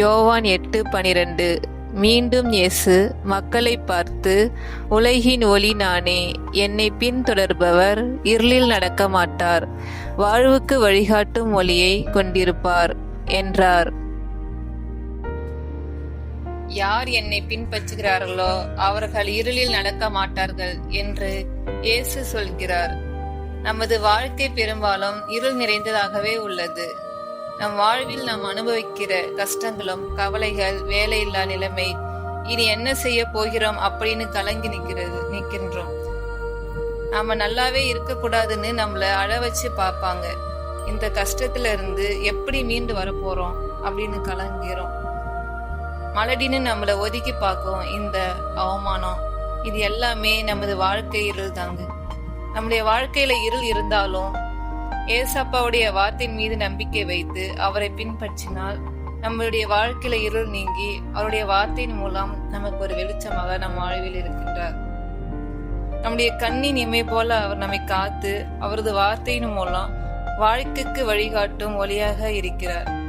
யோவான் எட்டு பனிரெண்டு. மீண்டும் இயேசு மக்களை பார்த்து உலகின் ஒளி நானே என்னை பின்தொடர்பவர் இருளில் நடக்க மாட்டார் வாழ்வுக்கு வழிகாட்டும் ஒளியை கொண்டிருப்பார் என்றார். யார் என்னை பின்பற்றுகிறார்களோ அவர்கள் இருளில் நடக்க மாட்டார்கள் என்று இயேசு சொல்கிறார். நமது வாழ்க்கை பெரும்பாலும் இருள் நிறைந்ததாகவே உள்ளது. நம் வாழ்வில் நாம் அனுபவிக்கிற கஷ்டங்களும் கவலைகள் வேலையில்லா நிலைமை இனி என்ன செய்ய போகிறோம் அப்படின்னு கலங்கி நிற்கிறது நிற்கின்றோம். நாம நல்லாவே இருக்கக்கூடாதுன்னு நம்மள அழ வச்சு பார்ப்பாங்க. இந்த கஷ்டத்துல இருந்து எப்படி மீண்டு வரப்போறோம் அப்படின்னு கலங்கிறோம் மலடின்னு நம்மளை ஒதுக்கி பார்க்கும் இந்த அவமானம் இது எல்லாமே நமது வாழ்க்கை இருள் தாங்க நம்முடைய வாழ்க்கையில இருள் இருந்தாலும் ஏசப்பாவுடைய வார்த்தையின் மீது நம்பிக்கை வைத்து அவரை பின்பற்றினால் நம்மளுடைய வாழ்க்கையில இருள் நீங்கி அவருடைய வார்த்தையின் மூலம் நமக்கு ஒரு வெளிச்சமாக நம் வாழ்வில் இருக்கின்றார். நம்முடைய கண்ணின் இமை போல அவர் நம்மை காத்து அவரது வார்த்தையின் மூலம் வாழ்க்கைக்கு வழிகாட்டும் ஒளியாக இருக்கிறார்.